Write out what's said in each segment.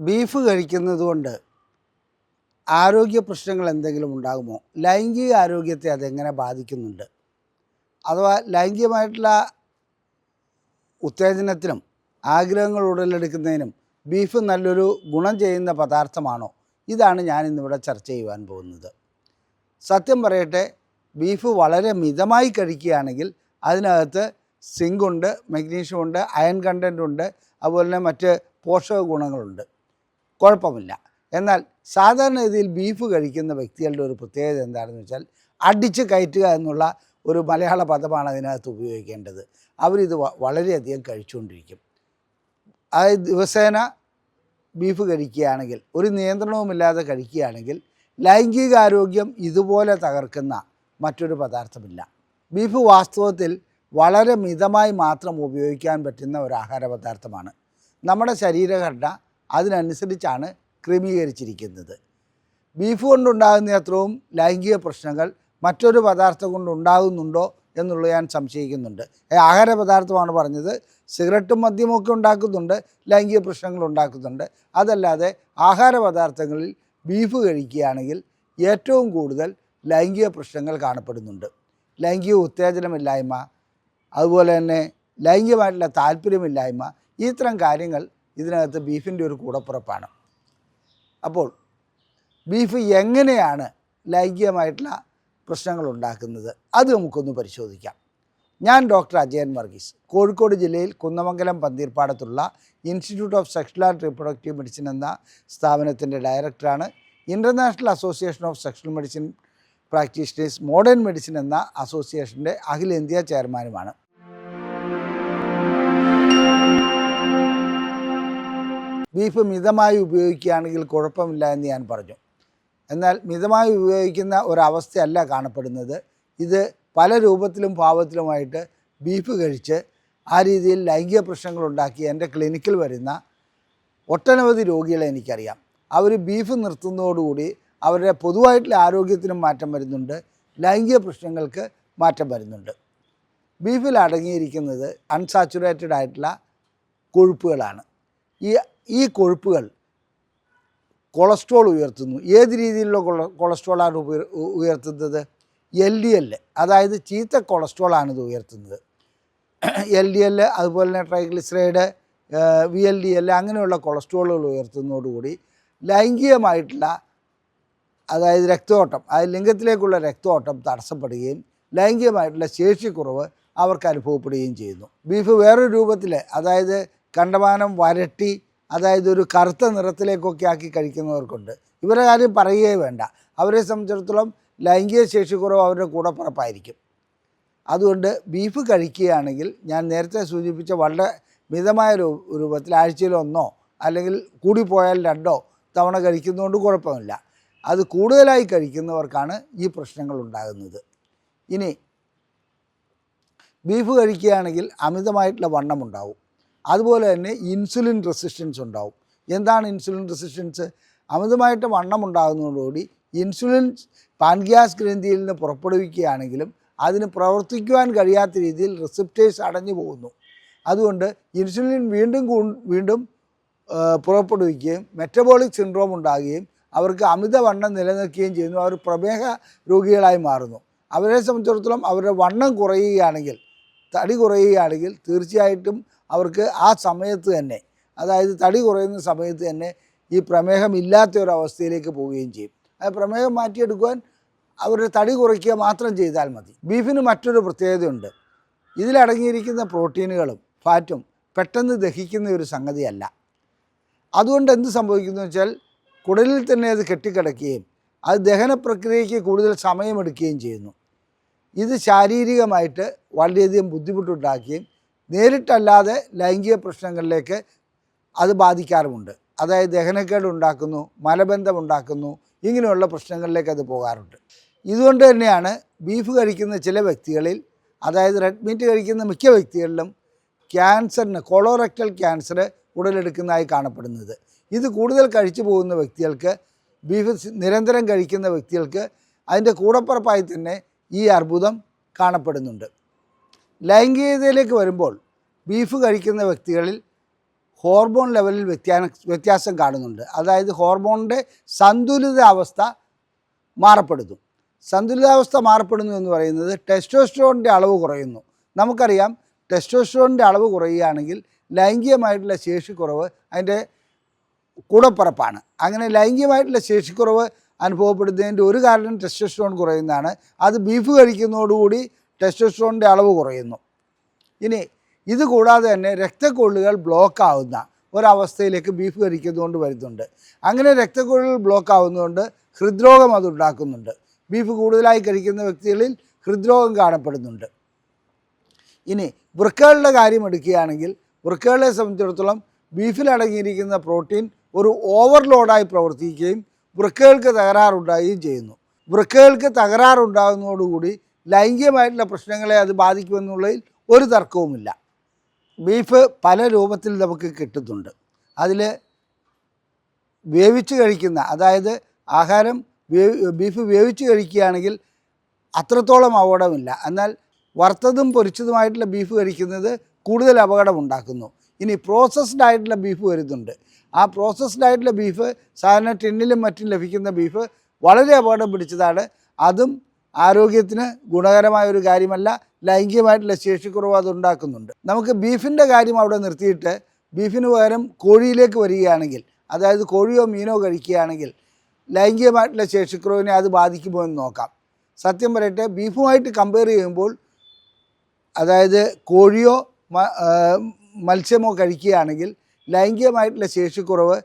Beef കഴിക്കുന്നത് കൊണ്ട് ആരോഗ്യ പ്രശ്നങ്ങൾ എന്തെങ്കിലും ഉണ്ടാകുമോ? ലൈംഗിക ആരോഗ്യത്തെ അതെങ്ങനെ ബാധിക്കുന്നുണ്ട്? അഥവാ ലൈംഗികമായിട്ടുള്ള ഉത്തേജനത്തിനും ആഗ്രഹങ്ങൾ ഉടലെടുക്കുന്നതിനും ബീഫ് നല്ലൊരു ഗുണം ചെയ്യുന്ന പദാർത്ഥമാണോ? ഇതാണ് ഞാൻ ഇന്നിവിടെ ചർച്ച ചെയ്യുവാൻ പോകുന്നത്. സത്യം പറയട്ടെ ബീഫ് വളരെ മിതമായി കഴിക്കുകയാണെങ്കിൽ അതിനകത്ത് സിങ്കുണ്ട് മഗ്നീഷ്യം ഉണ്ട് അയൺ കണ്ടന്റ് ഉണ്ട് അതുപോലെ തന്നെ മറ്റ് പോഷക ഗുണങ്ങളുണ്ട്. കുഴപ്പമില്ല. എന്നാൽ സാധാരണ രീതിയിൽ ബീഫ് കഴിക്കുന്ന വ്യക്തികളുടെ ഒരു പ്രത്യേകത എന്താണെന്ന് വെച്ചാൽ അടിച്ച് കയറ്റുക എന്നുള്ള ഒരു മലയാള പദമാണ് അതിനകത്ത് ഉപയോഗിക്കേണ്ടത്. അവരിത് വളരെയധികം കഴിച്ചുകൊണ്ടിരിക്കും. അതായത് ദിവസേന ബീഫ് കഴിക്കുകയാണെങ്കിൽ ഒരു നിയന്ത്രണവുമില്ലാതെ കഴിക്കുകയാണെങ്കിൽ ലൈംഗികാരോഗ്യം ഇതുപോലെ തകർക്കുന്ന മറ്റൊരു പദാർത്ഥമില്ല. ബീഫ് വാസ്തവത്തിൽ വളരെ മിതമായി മാത്രം ഉപയോഗിക്കാൻ പറ്റുന്ന ഒരു ആഹാര പദാർത്ഥമാണ്. നമ്മുടെ ശരീരഘടന അതിനനുസരിച്ചാണ് ക്രമീകരിച്ചിരിക്കുന്നത്. ബീഫ് കൊണ്ടുണ്ടാകുന്ന അത്രയും ലൈംഗിക പ്രശ്നങ്ങൾ മറ്റൊരു പദാർത്ഥം കൊണ്ടുണ്ടാകുന്നുണ്ടോ എന്നുള്ളത് ഞാൻ സംശയിക്കുന്നുണ്ട്. ആഹാര പദാർത്ഥമാണ് പറഞ്ഞത്. സിഗരറ്റും മദ്യമൊക്കെ ഉണ്ടാക്കുന്നുണ്ട് ലൈംഗിക പ്രശ്നങ്ങൾ ഉണ്ടാക്കുന്നുണ്ട്. അതല്ലാതെ ആഹാര പദാർത്ഥങ്ങളിൽ ബീഫ് കഴിക്കുകയാണെങ്കിൽ ഏറ്റവും കൂടുതൽ ലൈംഗിക പ്രശ്നങ്ങൾ കാണപ്പെടുന്നുണ്ട്. ലൈംഗിക ഉത്തേജനമില്ലായ്മ അതുപോലെ തന്നെ ലൈംഗികമായിട്ടുള്ള താല്പര്യമില്ലായ്മ ഇത്തരം കാര്യങ്ങൾ ഇതിനകത്ത് ബീഫിന്റെ ഒരു കൂടപ്പുറപ്പാണ്. അപ്പോൾ ബീഫ് എങ്ങനെയാണ് ലൈംഗികമായിട്ടുള്ള പ്രശ്നങ്ങൾ ഉണ്ടാക്കുന്നത് അത് നമുക്കൊന്ന് പരിശോധിക്കാം. ഞാൻ ഡോക്ടർ അജയൻ വർഗീസ് കോഴിക്കോട് ജില്ലയിൽ Kunnamangalam പന്തീർപ്പാടത്തുള്ള institute of sexual and reproductive medicine എന്ന സ്ഥാപനത്തിന്റെ ഡയറക്ടറാണ്. International association of sexual medicine practitioners modern medicine എന്ന അസോസിയേഷന്റെ അഖിലേന്ത്യാ ചെയർമാനുമാണ്. ബീഫ് മിതമായി ഉപയോഗിക്കുകയാണെങ്കിൽ കുഴപ്പമില്ല എന്ന് ഞാൻ പറഞ്ഞു. എന്നാൽ മിതമായി ഉപയോഗിക്കുന്ന ഒരവസ്ഥയല്ല കാണപ്പെടുന്നത്. ഇത് പല രൂപത്തിലും ഭാവത്തിലുമായിട്ട് ബീഫ് കഴിച്ച് ആ രീതിയിൽ ലൈംഗിക പ്രശ്നങ്ങളുണ്ടാക്കി എന്റെ ക്ലിനിക്കിൽ വരുന്ന ഒട്ടനവധി രോഗികളെ എനിക്കറിയാം. അവർ ബീഫ് നിർത്തുന്നതോടുകൂടി അവരുടെ പൊതുവായിട്ടുള്ള ആരോഗ്യത്തിനും മാറ്റം വരുന്നുണ്ട്. ലൈംഗിക പ്രശ്നങ്ങൾക്ക് മാറ്റം വരുന്നുണ്ട്. ബീഫിൽ അടങ്ങിയിരിക്കുന്നത് അൺസാച്ചുറേറ്റഡ് ആയിട്ടുള്ള കൊഴുപ്പുകളാണ്. ഈ ഈ കൊഴുപ്പുകൾ കൊളസ്ട്രോൾ ഉയർത്തുന്നു. ഏത് രീതിയിലുള്ള കൊള- കൊളസ്ട്രോളാണ് ഉയർത്തുന്നത്? എൽ ഡി എൽ അതായത് ചീത്ത കൊളസ്ട്രോളാണ് ഇത് ഉയർത്തുന്നത്. എൽ ഡി എൽ അതുപോലെ തന്നെ triglyceride V L D L അങ്ങനെയുള്ള കൊളസ്ട്രോളുകൾ ഉയർത്തുന്നതോടുകൂടി ലൈംഗികമായിട്ടുള്ള അതായത് രക്തഓട്ടം അതായത് ലിംഗത്തിലേക്കുള്ള രക്തഓട്ടം തടസ്സപ്പെടുകയും ലൈംഗികമായിട്ടുള്ള ശേഷിക്കുറവ് അവർക്ക് അനുഭവപ്പെടുകയും ചെയ്യുന്നു. ബീഫ് വേറൊരു രൂപത്തിൽ അതായത് കണ്ടമാനം വരട്ടി അതായത് ഒരു കറുത്ത നിറത്തിലേക്കൊക്കെ ആക്കി കഴിക്കുന്നവർക്കുണ്ട്. ഇവരെ കാര്യം പറയുകയേ വേണ്ട. അവരെ സംബന്ധിച്ചിടത്തോളം ലൈംഗിക ശേഷിക്കുറവ് അവരുടെ കൂടപ്പിറപ്പായിരിക്കും. അതുകൊണ്ട് ബീഫ് കഴിക്കുകയാണെങ്കിൽ ഞാൻ നേരത്തെ സൂചിപ്പിച്ച വളരെ മിതമായ രൂപത്തിൽ ആഴ്ചയിൽ ഒന്നോ അല്ലെങ്കിൽ കൂടിപ്പോയാൽ രണ്ടോ തവണ കഴിക്കുന്നതുകൊണ്ട് കുഴപ്പമില്ല. അത് കൂടുതലായി കഴിക്കുന്നവർക്കാണ് ഈ പ്രശ്നങ്ങൾ ഉണ്ടാകുന്നത്. ഇനി ബീഫ് കഴിക്കുകയാണെങ്കിൽ അമിതമായിട്ടുള്ള വണ്ണം ഉണ്ടാവും. അതുപോലെ തന്നെ ഇൻസുലിൻ റെസിസ്റ്റൻസ് ഉണ്ടാവും. എന്താണ് ഇൻസുലിൻ റെസിസ്റ്റൻസ് അമിതമായിട്ട് വണ്ണം ഉണ്ടാകുന്നതോടുകൂടി ഇൻസുലിൻ പാൻഗ്യാസ് ഗ്രന്ഥിയിൽ നിന്ന് പുറപ്പെടുവിക്കുകയാണെങ്കിലും അതിന് പ്രവർത്തിക്കുവാൻ കഴിയാത്ത രീതിയിൽ റിസപ്റ്റേഴ്സ് അടഞ്ഞു പോകുന്നു. അതുകൊണ്ട് ഇൻസുലിൻ വീണ്ടും വീണ്ടും പുറപ്പെടുവിക്കുകയും മെറ്റബോളിക് സിൻഡ്രോം ഉണ്ടാകുകയും അവർക്ക് അമിതവണ്ണം നിലനിൽക്കുകയും ചെയ്യുന്നു. അവർ പ്രമേഹ രോഗികളായി മാറുന്നു. അവരെ സംബന്ധിച്ചിടത്തോളം അവരുടെ വണ്ണം കുറയുകയാണെങ്കിൽ തടി കുറയുകയാണെങ്കിൽ തീർച്ചയായിട്ടും അവർക്ക് ആ സമയത്ത് തന്നെ അതായത് തടി കുറയുന്ന സമയത്ത് തന്നെ ഈ പ്രമേഹം ഇല്ലാത്ത ഒരു അവസ്ഥയിലേക്ക് പോവുകയും ചെയ്യും. ആ പ്രമേഹം മാറ്റിയെടുക്കുവാൻ അവരുടെ തടി കുറയ്ക്കുക മാത്രം ചെയ്താൽ മതി. ബീഫിന് മറ്റൊരു പ്രത്യേകതയുണ്ട്. ഇതിലടങ്ങിയിരിക്കുന്ന പ്രോട്ടീനുകളും ഫാറ്റും പെട്ടെന്ന് ദഹിക്കുന്ന ഒരു സംഗതിയല്ല. അതുകൊണ്ട് എന്ത് സംഭവിക്കുന്നു വെച്ചാൽ കുടലിൽ തന്നെ അത് കെട്ടിക്കിടക്കുകയും അത് ദഹന പ്രക്രിയയ്ക്ക് കൂടുതൽ സമയമെടുക്കുകയും ചെയ്യുന്നു. ഇത് ശാരീരികമായിട്ട് വളരെയധികം ബുദ്ധിമുട്ടുണ്ടാക്കുകയും നേരിട്ടല്ലാതെ ലൈംഗിക പ്രശ്നങ്ങളിലേക്ക് അത് ബാധിക്കാറുമുണ്ട്. അതായത് ദഹനക്കേട് ഉണ്ടാക്കുന്നു മലബന്ധം ഉണ്ടാക്കുന്നു ഇങ്ങനെയുള്ള പ്രശ്നങ്ങളിലേക്ക് അത് പോകാറുണ്ട്. ഇതുകൊണ്ട് തന്നെയാണ് ബീഫ് കഴിക്കുന്ന ചില വ്യക്തികളിൽ അതായത് റെഡ് മീറ്റ് കഴിക്കുന്ന മിക്ക വ്യക്തികളിലും ക്യാൻസറിന് കൊളോറക്റ്റൽ ക്യാൻസർ ഉടലെടുക്കുന്നതായി കാണപ്പെടുന്നത്. ഇത് കൂടുതൽ കഴിച്ചു പോകുന്ന വ്യക്തികൾക്ക് ബീഫ് നിരന്തരം കഴിക്കുന്ന വ്യക്തികൾക്ക് അതിന്റെ കൂടപ്പുറപ്പായി തന്നെ ഈ അർബുദം കാണപ്പെടുന്നുണ്ട്. ലൈംഗികതയിലേക്ക് വരുമ്പോൾ ബീഫ് കഴിക്കുന്ന വ്യക്തികളിൽ ഹോർമോൺ ലെവലിൽ വ്യത്യാന വ്യത്യാസം കാണുന്നുണ്ട്. അതായത് ഹോർമോണിന്റെ സന്തുലിതാവസ്ഥ മാറപ്പെടുന്നു. സന്തുലിതാവസ്ഥ മാറപ്പെടുന്നു എന്ന് പറയുന്നത് ടെസ്റ്റോസ്ട്രോണിന്റെ അളവ് കുറയുന്നു. നമുക്കറിയാം ടെസ്റ്റോസ്ട്രോണിന്റെ അളവ് കുറയുകയാണെങ്കിൽ ലൈംഗികമായിട്ടുള്ള ശേഷിക്കുറവ് അതിന്റെ കൂടപ്പുറപ്പാണ്. അങ്ങനെ ലൈംഗികമായിട്ടുള്ള ശേഷിക്കുറവ് അനുഭവപ്പെടുന്നതിന്റെ ഒരു കാരണം ടെസ്റ്റോസ്ട്രോൺ കുറയുന്നതാണ്. അത് ബീഫ് കഴിക്കുന്നതോടുകൂടി ടെസ്റ്റോസ്ട്രോണിന്റെ അളവ് കുറയുന്നു. ഇനി ഇത് കൂടാതെ തന്നെ രക്തക്കൊള്ളുകൾ ബ്ലോക്ക് ആവുന്ന ഒരവസ്ഥയിലേക്ക് ബീഫ് കഴിക്കുന്നതുകൊണ്ട് വരുന്നുണ്ട്. അങ്ങനെ രക്തക്കൊള്ളുകൾ ബ്ലോക്ക് ആവുന്നതുകൊണ്ട് ഹൃദ്രോഗം അതുണ്ടാക്കുന്നുണ്ട് ബീഫ് കൂടുതലായി കഴിക്കുന്ന വ്യക്തികളിൽ ഹൃദ്രോഗം കാണപ്പെടുന്നുണ്ട്. ഇനി വൃക്കകളുടെ കാര്യം എടുക്കുകയാണെങ്കിൽ വൃക്കകളെ സംബന്ധിച്ചിടത്തോളം ബീഫിൽ അടങ്ങിയിരിക്കുന്ന പ്രോട്ടീൻ ഒരു ഓവർലോഡായി പ്രവർത്തിക്കുകയും വൃക്കകൾക്ക് തകരാറുണ്ടാവുകയും ചെയ്യുന്നു. വൃക്കകൾക്ക് തകരാറുണ്ടാകുന്നതോടുകൂടി ലൈംഗികമായിട്ടുള്ള പ്രശ്നങ്ങളെ അത് ബാധിക്കുമെന്നുള്ളതിൽ ഒരു തർക്കവുമില്ല. ബീഫ് പല രൂപത്തിൽ നമുക്ക് കിട്ടുന്നുണ്ട്. അതിൽ വേവിച്ച് കഴിക്കുന്ന അതായത് ആഹാരം ബീഫ് വേവിച്ച് കഴിക്കുകയാണെങ്കിൽ അത്രത്തോളം അപകടമില്ല. എന്നാൽ വറുത്തതും പൊരിച്ചതുമായിട്ടുള്ള ബീഫ് കഴിക്കുന്നത് കൂടുതൽ അപകടമുണ്ടാക്കുന്നു ഇനി പ്രോസസ്ഡ് ആയിട്ടുള്ള ബീഫ് വരുന്നുണ്ട്. ആ പ്രോസസ്ഡ് ആയിട്ടുള്ള ബീഫ് സാധാരണ ടിന്നിലും മറ്റും ലഭിക്കുന്ന ബീഫ് വളരെ അപകടം പിടിച്ചതാണ്. അതും ആരോഗ്യത്തിന് ഗുണകരമായ ഒരു കാര്യമല്ല ലൈംഗികമായിട്ടുള്ള ശേഷിക്കുറവ് അത് ഉണ്ടാക്കുന്നുണ്ട് നമുക്ക് ബീഫിന്റെ കാര്യം അവിടെ നിർത്തിയിട്ട് ബീഫിന് പകരം കോഴിയിലേക്ക് വരികയാണെങ്കിൽ അതായത് കോഴിയോ മീനോ കഴിക്കുകയാണെങ്കിൽ ലൈംഗികമായിട്ടുള്ള ശേഷിക്കുറവിനെ അത് ബാധിക്കുമോ എന്ന് നോക്കാം. സത്യം പറയട്ടെ ബീഫുമായിട്ട് കമ്പയർ ചെയ്യുമ്പോൾ അതായത് കോഴിയോ മത്സ്യമോ കഴിക്കുകയാണെങ്കിൽ ലൈംഗികമായിട്ടുള്ള ശേഷിക്കുറവ്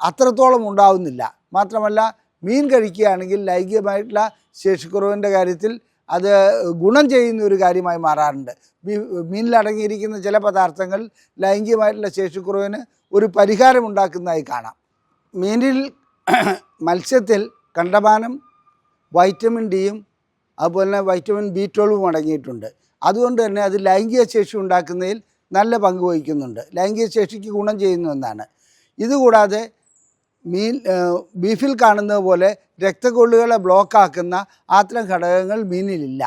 അത്രത്തോളം ഉണ്ടാവുന്നില്ല. മാത്രമല്ല മീൻ കഴിക്കുകയാണെങ്കിൽ ലൈംഗികമായിട്ടുള്ള ശേഷിക്കുറവിന്റെ കാര്യത്തിൽ അത് ഗുണം ചെയ്യുന്ന ഒരു കാര്യമായി മാറാറുണ്ട്. മീനിലടങ്ങിയിരിക്കുന്ന ചില പദാർത്ഥങ്ങൾ ലൈംഗികമായിട്ടുള്ള ശേഷിക്കുറവിന് ഒരു പരിഹാരമുണ്ടാക്കുന്നതായി കാണാം. മീനിൽ മത്സ്യത്തിൽ കണ്ടമാനം വൈറ്റമിൻ ഡിയും അതുപോലെ തന്നെ വൈറ്റമിൻ ബി ട്വൽവും അടങ്ങിയിട്ടുണ്ട്. അതുകൊണ്ട് തന്നെ അത് ലൈംഗിക ശേഷി ഉണ്ടാക്കുന്നതിൽ നല്ല പങ്ക് വഹിക്കുന്നുണ്ട്. ലൈംഗിക ശേഷിക്ക് ഗുണം ചെയ്യുന്നു എന്നാണ്. ഇതുകൂടാതെ മീൻ ബീഫിൽ കാണുന്നത് പോലെ രക്തക്കൊള്ളുകളെ ബ്ലോക്കാക്കുന്ന അത്തരം ഘടകങ്ങൾ മീനിലില്ല.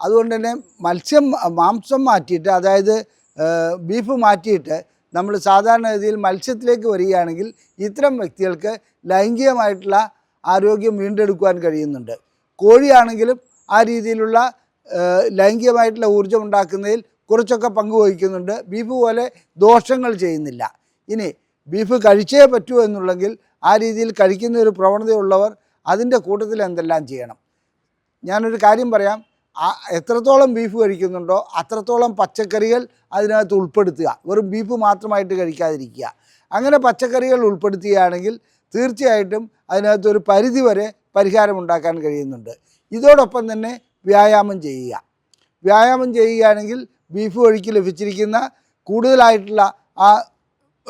അതുകൊണ്ട് തന്നെ മത്സ്യം മാംസം മാറ്റിയിട്ട് അതായത് ബീഫ് മാറ്റിയിട്ട് നമ്മൾ സാധാരണ രീതിയിൽ മത്സ്യത്തിലേക്ക് വരികയാണെങ്കിൽ ഇത്തരം വ്യക്തികൾക്ക് ലൈംഗികമായിട്ടുള്ള ആരോഗ്യം വീണ്ടെടുക്കുവാൻ കഴിയുന്നുണ്ട്. കോഴിയാണെങ്കിലും ആ രീതിയിലുള്ള ലൈംഗികമായിട്ടുള്ള ഊർജം ഉണ്ടാക്കുന്നതിൽ കുറച്ചൊക്കെ പങ്കുവഹിക്കുന്നുണ്ട് ബീഫ് പോലെ ദോഷങ്ങൾ ചെയ്യുന്നില്ല. ഇനി ബീഫ് കഴിച്ചേ പറ്റൂ എന്നുള്ളെങ്കിൽ ആ രീതിയിൽ കഴിക്കുന്ന ഒരു പ്രവണതയുള്ളവർ അതിന്റെ കൂട്ടത്തിൽ എന്തെല്ലാം ചെയ്യണം? ഞാനൊരു കാര്യം പറയാം. എത്രത്തോളം ബീഫ് കഴിക്കുന്നുണ്ടോ അത്രത്തോളം പച്ചക്കറികൾ അതിനകത്ത് ഉൾപ്പെടുത്തുക. വെറും ബീഫ് മാത്രമായിട്ട് കഴിക്കാതിരിക്കുക. അങ്ങനെ പച്ചക്കറികൾ ഉൾപ്പെടുത്തുകയാണെങ്കിൽ തീർച്ചയായിട്ടും അതിനകത്ത് ഒരു പരിധി വരെ പരിഹാരം ഉണ്ടാക്കാൻ കഴിയുന്നുണ്ട്. ഇതോടൊപ്പം തന്നെ വ്യായാമം ചെയ്യുക. വ്യായാമം ചെയ്യുകയാണെങ്കിൽ ബീഫ് വഴിക്ക് ലഭിച്ചിരിക്കുന്ന കൂടുതലായിട്ടുള്ള ആ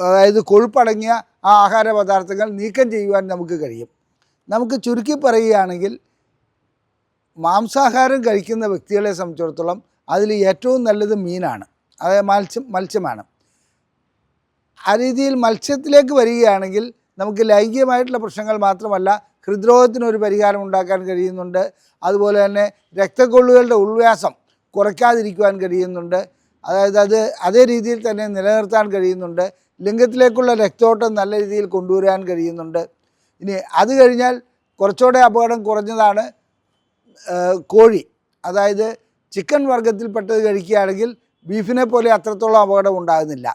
അതായത് കൊഴുപ്പടങ്ങിയ ആ ആഹാര പദാർത്ഥങ്ങൾ നീക്കം ചെയ്യുവാൻ നമുക്ക് കഴിയും. നമുക്ക് ചുരുക്കി പറയുകയാണെങ്കിൽ മാംസാഹാരം കഴിക്കുന്ന വ്യക്തികളെ സംബന്ധിച്ചിടത്തോളം അതിൽ ഏറ്റവും നല്ലത് മീനാണ്. അതായത് മത്സ്യം മത്സ്യമാണ്. ആ രീതിയിൽ മത്സ്യത്തിലേക്ക് വരികയാണെങ്കിൽ നമുക്ക് ലൈംഗികമായിട്ടുള്ള പ്രശ്നങ്ങൾ മാത്രമല്ല ഹൃദ്രോഗത്തിനൊരു പരിഹാരം ഉണ്ടാക്കാൻ കഴിയുന്നുണ്ട്. അതുപോലെ തന്നെ രക്തക്കൊള്ളുകളുടെ ഉൾവ്യാസം കുറയ്ക്കാതിരിക്കുവാൻ കഴിയുന്നുണ്ട്. അതായത് അത് അതേ രീതിയിൽ തന്നെ നിലനിർത്താൻ കഴിയുന്നുണ്ട്. ലിംഗത്തിലേക്കുള്ള രക്തോട്ടം നല്ല രീതിയിൽ കൊണ്ടുവരാൻ കഴിയുന്നുണ്ട്. ഇനി അത് കഴിഞ്ഞാൽ കുറച്ചുകൂടെ അപകടം കുറഞ്ഞതാണ് കോഴി. അതായത് ചിക്കൻ വർഗത്തിൽപ്പെട്ടത് കഴിക്കുകയാണെങ്കിൽ ബീഫിനെ പോലെ അത്രത്തോളം അപകടം ഉണ്ടാകുന്നില്ല.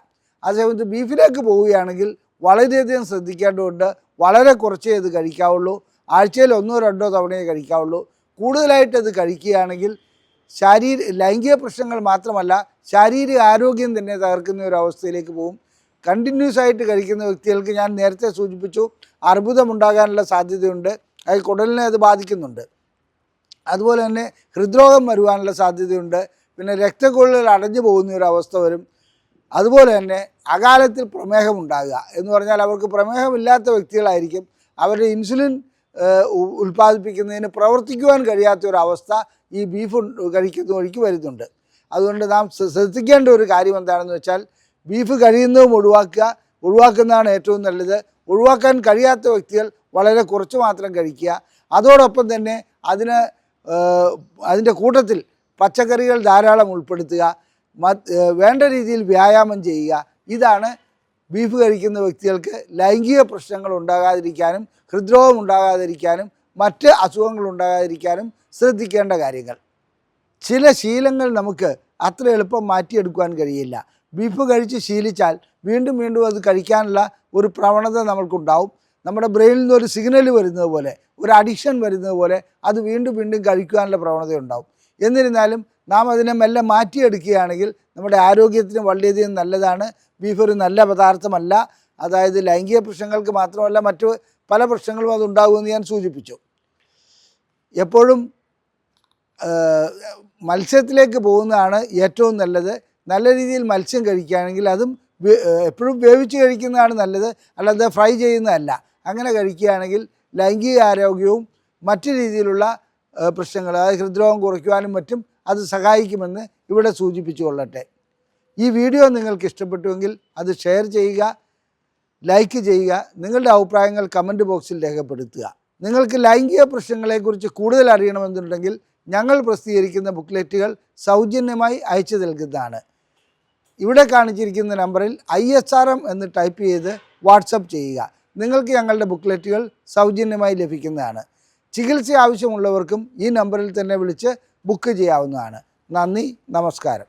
അതേസമയത്ത് ബീഫിലേക്ക് പോവുകയാണെങ്കിൽ വളരെയധികം ശ്രദ്ധിക്കേണ്ടതുണ്ട്. വളരെ കുറച്ചേ ഇത് കഴിക്കാവുള്ളൂ. ആഴ്ചയിൽ ഒന്നോ രണ്ടോ തവണയേ കഴിക്കാവുള്ളൂ. കൂടുതലായിട്ട് ഇത് കഴിക്കുകയാണെങ്കിൽ ശാരീര ലൈംഗിക പ്രശ്നങ്ങൾ മാത്രമല്ല ശാരീരിക ആരോഗ്യം തന്നെ തകർക്കുന്ന ഒരു അവസ്ഥയിലേക്ക് പോകും. കണ്ടിന്യൂസ് ആയിട്ട് കഴിക്കുന്ന വ്യക്തികൾക്ക് ഞാൻ നേരത്തെ സൂചിപ്പിച്ചു അർബുദമുണ്ടാകാനുള്ള സാധ്യതയുണ്ട്. അത് കുടലിനെ അത് ബാധിക്കുന്നുണ്ട്. അതുപോലെ തന്നെ ഹൃദ്രോഗം വരുവാനുള്ള സാധ്യതയുണ്ട്. പിന്നെ രക്തക്കൊള്ളുകൾ അടഞ്ഞു പോകുന്ന ഒരു അവസ്ഥ വരും. അതുപോലെ തന്നെ അകാലത്തിൽ പ്രമേഹം ഉണ്ടാകുക എന്ന് പറഞ്ഞാൽ അവർക്ക് പ്രമേഹമില്ലാത്ത വ്യക്തികളായിരിക്കും. അവരുടെ ഇൻസുലിൻ ഉൽപ്പാദിപ്പിക്കുന്നതിന് പ്രവർത്തിക്കുവാൻ കഴിയാത്ത ഒരു അവസ്ഥ ഈ ബീഫ് കഴിക്കുന്ന വഴിക്ക് വരുന്നുണ്ട്. അതുകൊണ്ട് നാം ശ്ര- ശ്രദ്ധിക്കേണ്ട ഒരു കാര്യം എന്താണെന്ന് വെച്ചാൽ ബീഫ് കഴിയുന്നതും ഒഴിവാക്കുക. ഒഴിവാക്കുന്നതാണ് ഏറ്റവും നല്ലത്. ഒഴിവാക്കാൻ കഴിയാത്ത വ്യക്തികൾ വളരെ കുറച്ച് മാത്രം കഴിക്കുക. അതോടൊപ്പം തന്നെ അതിന് അതിന്റെ കൂട്ടത്തിൽ പച്ചക്കറികൾ ധാരാളം ഉൾപ്പെടുത്തുക. വേണ്ട രീതിയിൽ വ്യായാമം ചെയ്യുക. ഇതാണ് ബീഫ് കഴിക്കുന്ന വ്യക്തികൾക്ക് ലൈംഗിക പ്രശ്നങ്ങൾ ഉണ്ടാകാതിരിക്കാനും ഹൃദ്രോഗം ഉണ്ടാകാതിരിക്കാനും മറ്റ് അസുഖങ്ങൾ ഉണ്ടാകാതിരിക്കാനും ശ്രദ്ധിക്കേണ്ട കാര്യങ്ങൾ. ചില ശീലങ്ങൾ നമുക്ക് അത്ര എളുപ്പം മാറ്റിയെടുക്കുവാൻ കഴിയില്ല. ബീഫ് കഴിച്ച് ശീലിച്ചാൽ വീണ്ടും വീണ്ടും അത് കഴിക്കാനുള്ള ഒരു പ്രവണത നമ്മൾക്കുണ്ടാവും. നമ്മുടെ ബ്രെയിനിൽ നിന്ന് ഒരു സിഗ്നൽ വരുന്നത് പോലെ ഒരു അഡിക്ഷൻ വരുന്നത് പോലെ അത് വീണ്ടും വീണ്ടും കഴിക്കുവാനുള്ള പ്രവണത ഉണ്ടാവും എന്നിരുന്നാലും നാം അതിനെ മെല്ലെ മാറ്റിയെടുക്കുകയാണെങ്കിൽ നമ്മുടെ ആരോഗ്യത്തിന് വളരെയധികം നല്ലതാണ്. ബീഫ് ഒരു നല്ല പദാർത്ഥമല്ല. അതായത് ലൈംഗിക പ്രശ്നങ്ങൾക്ക് മാത്രമല്ല മറ്റു പല പ്രശ്നങ്ങളും അതുണ്ടാകുമെന്ന് ഞാൻ സൂചിപ്പിച്ചു. എപ്പോഴും മത്സ്യത്തിലേക്ക് പോകുന്നതാണ് ഏറ്റവും നല്ലത്. നല്ല രീതിയിൽ മത്സ്യം കഴിക്കുകയാണെങ്കിൽ അതും എപ്പോഴും വേവിച്ച് കഴിക്കുന്നതാണ് നല്ലത്. അല്ലാതെ ഫ്രൈ ചെയ്യുന്നതല്ല. അങ്ങനെ കഴിക്കുകയാണെങ്കിൽ ലൈംഗിക ആരോഗ്യവും മറ്റു രീതിയിലുള്ള പ്രശ്നങ്ങൾ അതായത് ഹൃദ്രോഗം കുറയ്ക്കുവാനും മറ്റും അത് സഹായിക്കുമെന്ന് ഇവിടെ സൂചിപ്പിച്ചു കൊള്ളട്ടെ ഈ വീഡിയോ നിങ്ങൾക്ക് ഇഷ്ടപ്പെട്ടുവെങ്കിൽ അത് ഷെയർ ചെയ്യുക ലൈക്ക് ചെയ്യുക നിങ്ങളുടെ അഭിപ്രായങ്ങൾ കമന്റ് ബോക്സിൽ രേഖപ്പെടുത്തുക. നിങ്ങൾക്ക് ലൈംഗിക പ്രശ്നങ്ങളെക്കുറിച്ച് കൂടുതൽ അറിയണമെന്നുണ്ടെങ്കിൽ ഞങ്ങൾ പ്രസിദ്ധീകരിക്കുന്ന ബുക്ക്ലെറ്റുകൾ സൗജന്യമായി അയച്ചു നൽകുന്നതാണ്. ഇവിടെ കാണിച്ചിരിക്കുന്ന നമ്പറിൽ ഐ എസ് ആർ എം എന്ന് ടൈപ്പ് ചെയ്ത് വാട്സപ്പ് ചെയ്യുക. നിങ്ങൾക്ക് ഞങ്ങളുടെ ബുക്ക്ലെറ്റുകൾ സൗജന്യമായി ലഭിക്കുന്നതാണ്. ചികിത്സ ആവശ്യമുള്ളവർക്കും ഈ നമ്പറിൽ തന്നെ വിളിച്ച് ബുക്ക് ചെയ്യാവുന്നതാണ്. നന്ദി നമസ്കാരം.